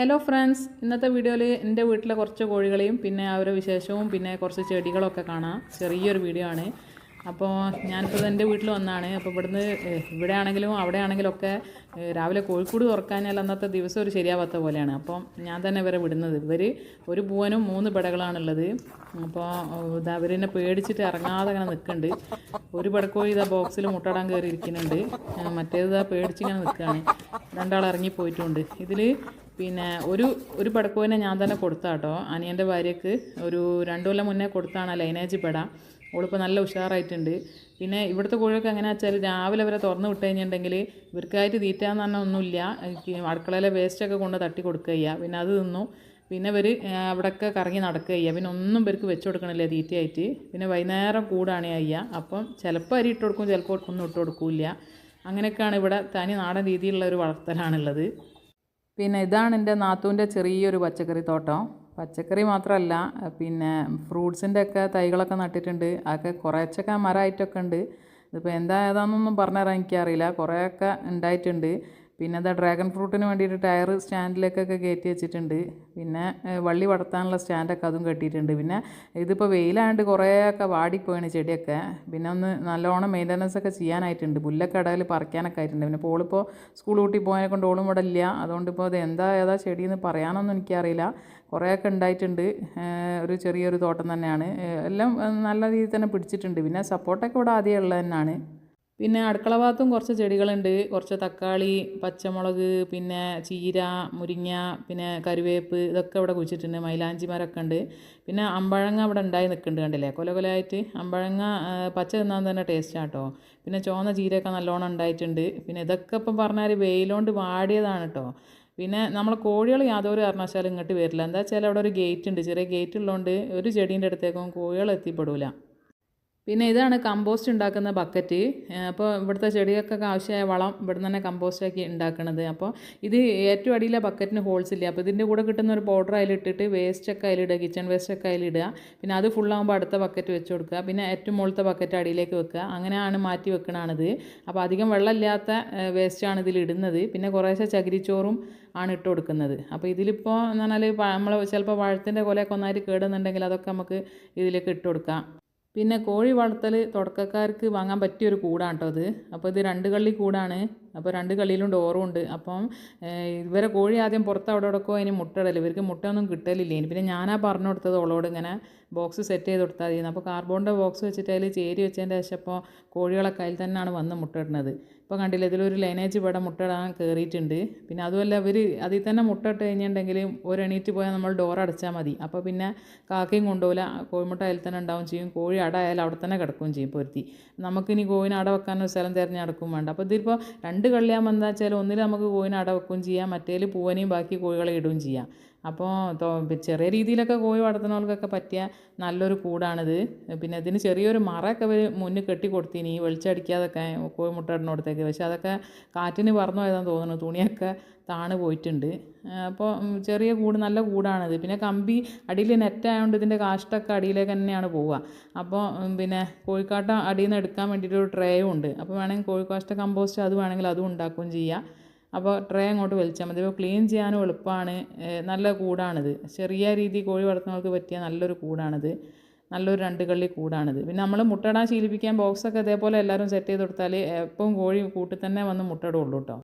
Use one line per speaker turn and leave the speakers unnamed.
Hello friends ഇന്നത്തെ വീഡിയോയിൽ എന്റെ വീട്ടിലെ കുറച്ച് കോഴികളെയും പിന്നെ അവരുടെ വിശേഷവും പിന്നെ കുറച്ച് ചെടികളൊക്കെ കാണാം. ചെറിയൊരു വീഡിയോ ആണ്. അപ്പോൾ ഞാനിപ്പോൾ എന്റെ വീട്ടിൽ വന്നാണ്. അപ്പോൾ ഇവിടുന്ന് ഇവിടെ ആണെങ്കിലും അവിടെ ആണെങ്കിലും ഒക്കെ രാവിലെ കോഴിക്കൂട് തുറക്കാനല്ല അന്നത്തെ ദിവസം ഒരു ശരിയാവാത്ത പോലെയാണ്. അപ്പോൾ ഞാൻ തന്നെ ഇവരെ വിടുന്നത്. ഇവർ ഒരു പൂവനും മൂന്ന് പിടകളാണുള്ളത്. അപ്പോൾ ഇതാ അവരെന്നെ പേടിച്ചിട്ട് ഇറങ്ങാതെ അങ്ങനെ നിൽക്കുന്നുണ്ട്. ഒരു പിടക്കോഴി ഇതാ ബോക്സിൽ മുട്ടടാൻ കയറി ഇരിക്കുന്നുണ്ട് മറ്റേത് ഇതാ പേടിച്ചിങ്ങനെ നിൽക്കുകയാണ്. രണ്ടാൾ ഇറങ്ങിപ്പോയിട്ടുണ്ട്. ഇതിൽ പിന്നെ ഒരു ഒരു പടക്കോവിനെ ഞാൻ തന്നെ കൊടുത്താട്ടോ. അനിയന്റെ ഭാര്യക്ക് ഒരു രണ്ടു കൊല്ലം മുന്നേ കൊടുത്താണ് ലൈനേജ് പെട. അവളിപ്പോൾ നല്ല ഉഷാറായിട്ടുണ്ട്. പിന്നെ ഇവിടുത്തെ കോഴിയൊക്കെ എങ്ങനെയാ വെച്ചാൽ രാവിലെ വരെ തുറന്ന് വിട്ട് കഴിഞ്ഞിട്ടുണ്ടെങ്കിൽ ഇവർക്കായിട്ട് പറഞ്ഞാൽ ഒന്നുമില്ല. അടുക്കളയിലെ വേസ്റ്റൊക്കെ കൊണ്ട് തട്ടി കൊടുക്കുക പിന്നെ അത് തിന്നു. പിന്നെ ഇവർ അവിടെയൊക്കെ കറങ്ങി നടക്കുക പിന്നെ ഒന്നും ഇവർക്ക് വെച്ച് കൊടുക്കണില്ല തീറ്റയായിട്ട്. പിന്നെ വൈകുന്നേരം കൂടാണ് ചെയ്യുക അപ്പം ചിലപ്പോൾ അരി ഇട്ട് കൊടുക്കും ചിലപ്പോൾ ഒന്നും ഇട്ട് കൊടുക്കില്ല. അങ്ങനെയൊക്കെയാണ് ഇവിടെ തനി നാടൻ രീതിയിലുള്ള ഒരു വളർത്തലാണുള്ളത്. പിന്നെ ഇതാണ് എന്റെ നാത്തൂന്റെ ചെറിയൊരു പച്ചക്കറി തോട്ടം. പച്ചക്കറി മാത്രമല്ല പിന്നെ ഫ്രൂട്ട്സിന്റെ ഒക്കെ തൈകളൊക്കെ നട്ടിട്ടുണ്ട്. അതൊക്കെ കുറേച്ചൊക്കെ മരമായിട്ടൊക്കെ ഉണ്ട്. ഇതിപ്പോൾ എന്താ ഏതാണെന്നൊന്നും പറഞ്ഞുതരാൻ എനിക്കറിയില്ല. കുറേയൊക്കെ ഉണ്ടായിട്ടുണ്ട്. പിന്നെ അത് ഡ്രാഗൺ ഫ്രൂട്ടിന് വേണ്ടിയിട്ട് ടയർ സ്റ്റാൻഡിലേക്കൊക്കെ കയറ്റി വെച്ചിട്ടുണ്ട്. പിന്നെ വള്ളി വളർത്താനുള്ള സ്റ്റാൻഡൊക്കെ അതും കെട്ടിയിട്ടുണ്ട്. പിന്നെ ഇതിപ്പോൾ വെയിലായതുകൊണ്ട് കുറേയൊക്കെ വാടിപ്പോയാണ് ചെടിയൊക്കെ. പിന്നെ ഒന്ന് നല്ലോണം മെയിന്റനൻസ് ഒക്കെ ചെയ്യാനായിട്ടുണ്ട്. പുല്ലൊക്കെ ഇടയിൽ പറിക്കാനൊക്കെ ആയിട്ടുണ്ട്. പിന്നെ പോളിപ്പോൾ സ്കൂൾ കൂട്ടി പോയതിനെ കൊണ്ട് ഓളും ഇവിടെ ഇല്ല. അതുകൊണ്ട് ഇപ്പോൾ അത് എന്താ ഏതാ ചെടി എന്ന് പറയാനൊന്നും എനിക്കറിയില്ല. കുറേയൊക്കെ ഉണ്ടായിട്ടുണ്ട് ഒരു ചെറിയൊരു തോട്ടം തന്നെയാണ്. എല്ലാം നല്ല രീതിയിൽ തന്നെ പിടിച്ചിട്ടുണ്ട്. പിന്നെ സപ്പോർട്ടൊക്കെ ഇവിടെ ആദ്യം ഉള്ളത് തന്നെയാണ് പിന്നെ അടുക്കള ഭാഗത്തും കുറച്ച് ചെടികളുണ്ട്. കുറച്ച് തക്കാളി പച്ചമുളക് പിന്നെ ചീര മുരിങ്ങ പിന്നെ കറിവേപ്പ് ഇതൊക്കെ ഇവിടെ കുഴിച്ചിട്ടുണ്ട്. മൈലാഞ്ചി മരമൊക്കെ ഉണ്ട്. പിന്നെ അമ്പഴങ്ങ അവിടെ ഉണ്ടായി നിൽക്കുന്നുണ്ട് കണ്ടില്ലേ? കൊല കൊലയായിട്ട്. അമ്പഴങ്ങ പച്ച തിന്നാൻ തന്നെ ടേസ്റ്റാണ് കേട്ടോ പിന്നെ ചുവന്ന ചീരയൊക്കെ നല്ലോണം ഉണ്ടായിട്ടുണ്ട്. പിന്നെ ഇതൊക്കെ ഇപ്പം പറഞ്ഞാൽ വെയിലോണ്ട് വാടിയതാണ് കേട്ടോ പിന്നെ നമ്മൾ കോഴികൾ യാതൊരു കാരണവശാലും ഇങ്ങോട്ട് വരില്ല. എന്താ വെച്ചാൽ അവിടെ ഒരു ഗേറ്റ് ഉണ്ട്. ചെറിയ ഗേറ്റ് ഉള്ളതുകൊണ്ട് ഒരു ചെടീന്റെ അടുത്തേക്കും കോഴികൾ എത്തിപ്പെടില്ല പിന്നെ ഇതാണ് കമ്പോസ്റ്റ് ഉണ്ടാക്കുന്ന ബക്കറ്റ് അപ്പോൾ ഇവിടുത്തെ ചെടികൾക്കൊക്കെ ആവശ്യമായ വളം ഇവിടെ തന്നെ കമ്പോസ്റ്റാക്കി ഉണ്ടാക്കണത്. അപ്പോൾ ഇത് ഏറ്റവും അടിയിലെ ബക്കറ്റിന് ഹോൾസ് ഇല്ല? അപ്പോൾ ഇതിന്റെ കൂടെ കിട്ടുന്ന ഒരു പൗഡർ അതിലിട്ടിട്ട് വേസ്റ്റൊക്കെ അതിലിടുക കിച്ചൺ വേസ്റ്റൊക്കെ അതിലിടുക പിന്നെ അത് ഫുള്ളാകുമ്പോൾ അടുത്ത ബക്കറ്റ് വെച്ച് കൊടുക്കുക. പിന്നെ ഏറ്റവും മുകളിലത്തെ ബക്കറ്റ് അടിയിലേക്ക് വെക്കുക. അങ്ങനെയാണ് മാറ്റി വെക്കണത് അപ്പോൾ അധികം വെള്ളമില്ലാത്ത വേസ്റ്റാണ് ഇതിലിടുന്നത് പിന്നെ കുറേശ്ശെ ചകിരിച്ചോറും ആണ് ഇട്ട് കൊടുക്കുന്നത്. അപ്പോൾ ഇതിലിപ്പോൾ എന്ന് പറഞ്ഞാൽ നമ്മൾ ചിലപ്പോൾ പഴത്തിന്റെ കൊലയൊക്കെ ഒന്നായിട്ട് കേടുന്നുണ്ടെങ്കിൽ അതൊക്കെ നമുക്ക് ഇതിലേക്ക് ഇട്ട് കൊടുക്കാം. പിന്നെ കോഴി വളർത്തൽ തുടക്കക്കാർക്ക് വാങ്ങാൻ പറ്റിയൊരു കൂടാണ് കേട്ടോ അത്. അപ്പോൾ ഇത് രണ്ട് കള്ളി കൂടാണ്. അപ്പോൾ രണ്ട് കളിയിലും ഡോറും ഉണ്ട് അപ്പം ഇവരെ കോഴി ആദ്യം പുറത്ത് അവിടെ ഇടക്കോ അതിന് മുട്ടയിടൽ ഇവർക്ക് മുട്ട ഒന്നും കിട്ടലില്ല? ഇനി പിന്നെ ഞാനാ പറഞ്ഞു കൊടുത്തത് ഓളോട്. ഇങ്ങനെ ബോക്സ് സെറ്റ് ചെയ്ത് കൊടുത്താൽ മതി അപ്പോൾ കാർബോണിന്റെ ബോക്സ് വെച്ചിട്ട് അതിൽ ചേരി വെച്ചതിന്റെ ശേഷം ഇപ്പോൾ കോഴികളൊക്കെ അതിൽ തന്നെയാണ് വന്ന് മുട്ടയിടുന്നത്. ഇപ്പോൾ കണ്ടില്ല ഇതിലൊരു ലൈനേജ് ഇവിടെ മുട്ടയിടാൻ കയറിയിട്ടുണ്ട് പിന്നെ അതുമല്ല അവർ അതിൽ തന്നെ മുട്ടയിട്ട് കഴിഞ്ഞിട്ടുണ്ടെങ്കിൽ ഒരു എണീറ്റ് പോയാൽ നമ്മൾ ഡോർ അടച്ചാൽ മതി. അപ്പോൾ പിന്നെ കാക്കയും കൊണ്ടുപോകില്ല കോഴിമുട്ട അതിൽ തന്നെ ഉണ്ടാവും ചെയ്യും. കോഴി അട ആയാലും അവിടെ തന്നെ കിടക്കുകയും ചെയ്യും പൊരുത്തി. നമുക്കിനി കോഴിനെ അട വെക്കാനൊരു സ്ഥലം തിരഞ്ഞെടുക്കും വേണ്ട. അപ്പോൾ ഇതിപ്പോൾ രണ്ട് കള്ളിയാകുമ്പോൾ എന്താ വെച്ചാൽ ഒന്നിൽ നമുക്ക് കോഴിനെ അട വെക്കുകയും ചെയ്യാം മറ്റേൽ പൂവനെയും ബാക്കി കോഴികളെ ഇടുകയും ചെയ്യാം. അപ്പോൾ ചെറിയ രീതിയിലൊക്കെ കോഴി വളർത്തുന്നവർക്കൊക്കെ പറ്റിയ നല്ലൊരു കൂടാണിത്. പിന്നെ ഇതിന് ചെറിയൊരു മറയൊക്കെ മുന്നിൽ കെട്ടി കൊടുത്തിന് ഈ വെളിച്ചടിക്കാതൊക്കെ കോഴി മുട്ട ഇടുന്നിടത്തേക്ക് പക്ഷെ അതൊക്കെ കാറ്റിന് പറന്നു പോയതാന്ന് തോന്നുന്നു തുണിയൊക്കെ താണു പോയിട്ടുണ്ട്. അപ്പോൾ ചെറിയ കൂട് നല്ല കൂടാണിത്. പിന്നെ കമ്പി അടിയിൽ നെറ്റ് ആയതുകൊണ്ട് ഇതിന്റെ കാഷ്ടൊക്കെ അടിയിലേക്ക് തന്നെയാണ് പോവുക. അപ്പോൾ പിന്നെ കോഴിക്കാട്ട അടിയിൽ നിന്ന് എടുക്കാൻ വേണ്ടിയിട്ടൊരു ട്രേയും ഉണ്ട്. അപ്പോൾ വേണമെങ്കിൽ കോഴിക്കാഷ്ട കമ്പോസ്റ്റ് അത് വേണമെങ്കിൽ അതും ഉണ്ടാക്കുകയും ചെയ്യാം. അപ്പോൾ ട്രേ അങ്ങോട്ട് വലിച്ചാൽ മതി. അപ്പോൾ ക്ലീൻ ചെയ്യാനും എളുപ്പമാണ്. നല്ല കൂടാണിത്. ചെറിയ രീതി കോഴി വളർത്തുന്നവർക്ക് പറ്റിയ നല്ലൊരു കൂടാണിത്. നല്ലൊരു രണ്ട് കള്ളി കൂടാണിത്. പിന്നെ നമ്മൾ മുട്ടയിടാൻ ശീലിപ്പിക്കാൻ ബോക്സൊക്കെ ഇതേപോലെ എല്ലാവരും സെറ്റ് ചെയ്ത് കൊടുത്താൽ എപ്പം കോഴി കൂട്ടിൽ തന്നെ വന്ന് മുട്ടയിടുള്ളൂ കേട്ടോ.